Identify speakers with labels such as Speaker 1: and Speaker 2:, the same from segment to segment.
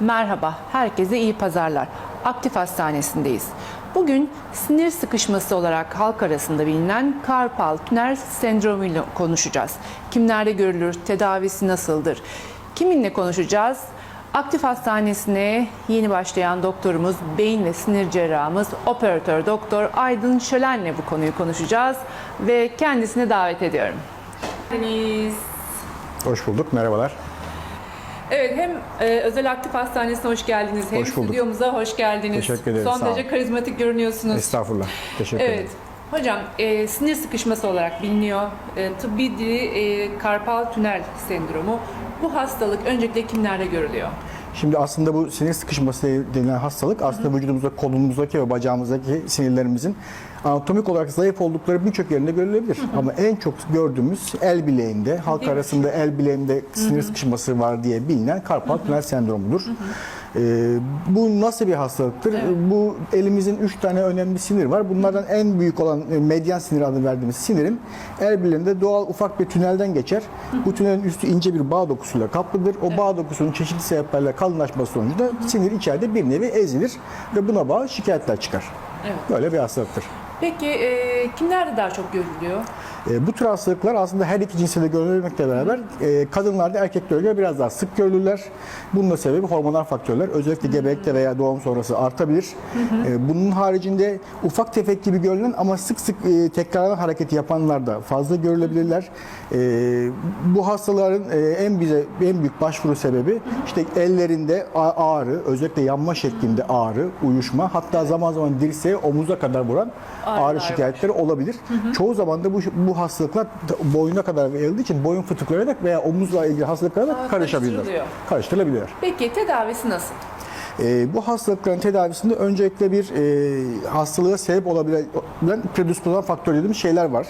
Speaker 1: Merhaba, herkese iyi pazarlar. Aktif Hastanesi'ndeyiz. Bugün sinir sıkışması olarak halk arasında bilinen karpal tünel sendromu ile konuşacağız. Kimlerde görülür, tedavisi nasıldır? Kiminle konuşacağız? Aktif Hastanesi'ne yeni başlayan doktorumuz, beyin ve sinir cerrahımız, operatör doktor Aydın Şölen'le bu konuyu konuşacağız ve kendisini davet ediyorum. Deniz.
Speaker 2: Hoş bulduk, merhabalar.
Speaker 1: Evet hem e, Özel Aktif Hastanesi'ne hoş geldiniz hem
Speaker 2: Hoş bulduk.
Speaker 1: stüdyomuza hoş geldiniz.
Speaker 2: Teşekkür ederim,
Speaker 1: Son derece karizmatik görünüyorsunuz.
Speaker 2: Estağfurullah, teşekkür
Speaker 1: Evet.
Speaker 2: ederim.
Speaker 1: Hocam e, sinir sıkışması olarak biliniyor. E, tıbbi dili e, karpal tünel sendromu. Bu hastalık öncelikle kimlerde görülüyor?
Speaker 2: Şimdi aslında bu sinir sıkışması denilen hastalık aslında vücudumuzda kolumuzdaki ve bacağımızdaki sinirlerimizin anatomik olarak zayıf oldukları birçok yerinde görülebilir. Ama en çok gördüğümüz el bileğinde, halk
Speaker 1: Değil mi?
Speaker 2: arasında el bileğinde sinir sıkışması var diye bilinen karpal tünel sendromudur. Ee, bu nasıl bir hastalıktır? Bu elimizin üç tane önemli sinir var. Bunlardan en büyük olan e, medyan sinir adını verdiğimiz sinirin el bileğinde doğal ufak bir tünelden geçer. Bu tünelin üstü ince bir bağ dokusuyla kaplıdır. O bağ dokusunun çeşitli sebeplerle kalınlaşması sonucu da sinir içeride bir nevi ezilir ve buna bağlı şikayetler çıkar.
Speaker 1: Evet.
Speaker 2: Böyle bir hastalıktır.
Speaker 1: Peki e, kimlerde daha çok görülüyor?
Speaker 2: E, bu tür hastalıklar aslında her iki cinsiyete görülmekle beraber e, kadınlarda erkeklere göre biraz daha sık görülürler. Bunun da sebebi hormonal faktörler. Özellikle gebelikte veya doğum sonrası artabilir. E, bunun haricinde ufak tefek gibi görülen ama sık sık e, tekrarlanan hareketi yapanlar da fazla görülebilirler. E, bu hastaların e, en bize en büyük başvuru sebebi işte ellerinde ağrı, özellikle yanma şeklinde ağrı, uyuşma, hatta zaman zaman dirseğe, omuza kadar vuran Ağrı
Speaker 1: var.
Speaker 2: şikayetleri olabilir. Çoğu zaman da bu, bu hastalıklar boyuna kadar yayıldığı için boyun fıtıklarıyla da veya omuzla ilgili hastalıklara da karışabilirler.
Speaker 1: karıştırılıyor.
Speaker 2: Karıştırılabilir.
Speaker 1: Peki tedavisi nasıl?
Speaker 2: Ee, bu hastalıkların tedavisinde öncelikle bir e, hastalığa sebep olabilen predispozan faktör dediğimiz şeyler var.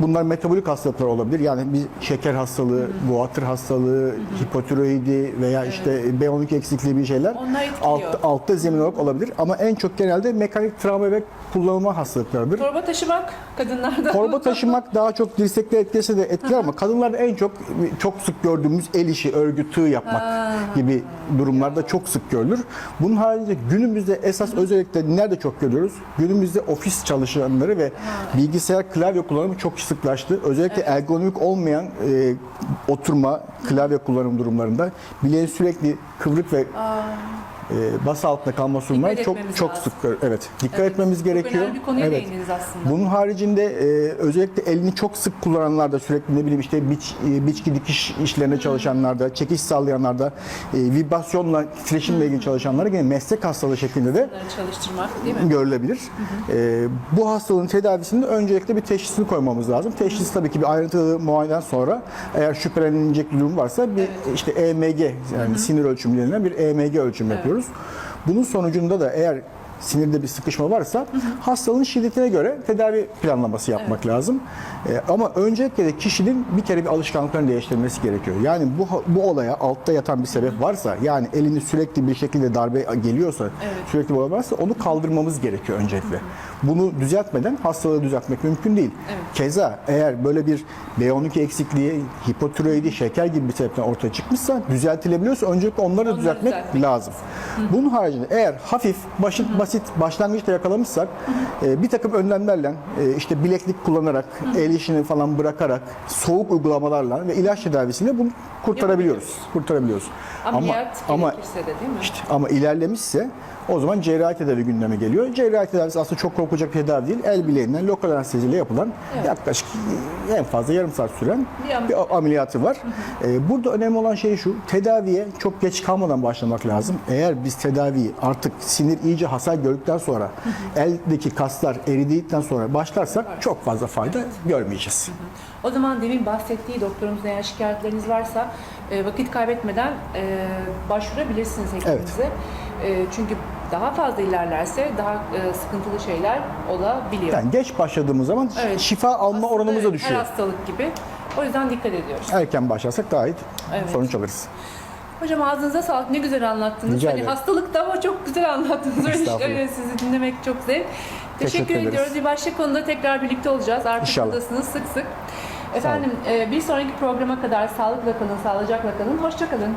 Speaker 2: Bunlar metabolik hastalıklar olabilir. Yani bir şeker hastalığı, guatr hastalığı, hipotiroidi veya işte B12 eksikliği bir şeyler alt, altta zemin olarak olabilir. Ama en çok genelde mekanik travma ve kullanılma hastalıklardır.
Speaker 1: Torba taşımak kadınlarda.
Speaker 2: Torba taşımak daha çok dirsekte etkilese de etkiler ama kadınlarda en çok çok sık gördüğümüz el işi, örgü, tığ yapmak gibi durumlarda çok sık görülür. Bunun haricinde günümüzde esas özellikle nerede çok görüyoruz? Günümüzde ofis çalışanları ve bilgisayar klavye kullanımı çok sıklaştı. Özellikle ergonomik olmayan e, oturma, klavye kullanım durumlarında bileğin sürekli kıvrık ve e, bas altında kalma durumları çok
Speaker 1: etmemiz
Speaker 2: çok
Speaker 1: lazım.
Speaker 2: sık evet dikkat
Speaker 1: Evet,
Speaker 2: etmemiz gerekiyor.
Speaker 1: önemli bir konuya
Speaker 2: evet.
Speaker 1: aslında.
Speaker 2: Bunun haricinde e, özellikle elini çok sık kullananlarda sürekli ne bileyim işte biç, e, biçki dikiş işlerinde çalışanlarda, çekiş sağlayanlarda, e, vibrasyonla, titreşimle ilgili çalışanlara yine meslek hastalığı şeklinde de
Speaker 1: çalıştırmak değil mi?
Speaker 2: görülebilir. E, bu hastalığın tedavisinde öncelikle bir teşhisini koymamız lazım. Teşhis tabii ki bir ayrıntılı muayeneden sonra eğer şüphelenilecek bir durum varsa bir işte EMG yani sinir ölçümü denilen bir EMG ölçüm yapıyoruz. Bunun sonucunda da eğer sinirde bir sıkışma varsa hastalığın şiddetine göre tedavi planlaması yapmak lazım. E, ama öncelikle de kişinin bir kere bir alışkanlıklarını değiştirmesi gerekiyor. Yani bu bu olaya altta yatan bir sebep varsa yani elini sürekli bir şekilde darbe geliyorsa sürekli bu varsa onu kaldırmamız gerekiyor öncelikle. Bunu düzeltmeden hastalığı düzeltmek mümkün değil. Keza eğer böyle bir B12 eksikliği, hipotiroidi, şeker gibi bir sebepten ortaya çıkmışsa düzeltilebiliyorsa öncelikle onları da düzeltmek
Speaker 1: düzeltmek
Speaker 2: lazım. Bunun haricinde eğer hafif, basit, basit başlangıçta yakalamışsak e, bir takım önlemlerle e, işte bileklik kullanarak, el işini falan bırakarak, soğuk uygulamalarla ve ilaç tedavisiyle bunu kurtarabiliyoruz. Kurtarabiliyoruz.
Speaker 1: Ameliyat gerekirse de değil mi?
Speaker 2: işte ama ilerlemişse o zaman cerrahi tedavi gündeme geliyor. Cerrahi tedavisi aslında çok korkulacak bir tedavi değil. El bileğinden lokal anesteziyle yapılan yaklaşık en fazla yarım saat süren
Speaker 1: Bir ameliyat.
Speaker 2: bir ameliyatı var. Ee, burada önemli olan şey şu, tedaviye çok geç kalmadan başlamak lazım. Eğer biz tedaviyi artık sinir iyice hasar gördükten sonra, eldeki kaslar eridikten sonra başlarsak çok fazla fayda görmeyeceğiz.
Speaker 1: O zaman demin bahsettiği doktorumuzun eğer şikayetleriniz varsa e, vakit kaybetmeden e, başvurabilirsiniz hekiminize. E, çünkü daha fazla ilerlerse daha e, sıkıntılı şeyler olabiliyor.
Speaker 2: Yani geç başladığımız zaman
Speaker 1: Evet.
Speaker 2: şifa alma
Speaker 1: Aslında
Speaker 2: oranımız da düşüyor.
Speaker 1: Her hastalık gibi. O yüzden dikkat ediyoruz.
Speaker 2: Erken başlarsak daha iyi
Speaker 1: Evet.
Speaker 2: sonuç alırız.
Speaker 1: Hocam ağzınıza sağlık. Ne güzel anlattınız.
Speaker 2: Rica
Speaker 1: hani hastalıkta ama çok güzel anlattınız. Öyle, öyle sizi dinlemek çok zevk. Teşekkür,
Speaker 2: Teşekkür ederiz.
Speaker 1: ediyoruz. Bir başka konuda tekrar birlikte olacağız. Artık
Speaker 2: İnşallah.
Speaker 1: buradasınız sık sık. Efendim e, bir sonraki programa kadar sağlıkla kalın, sağlıcakla kalın. Hoşça kalın.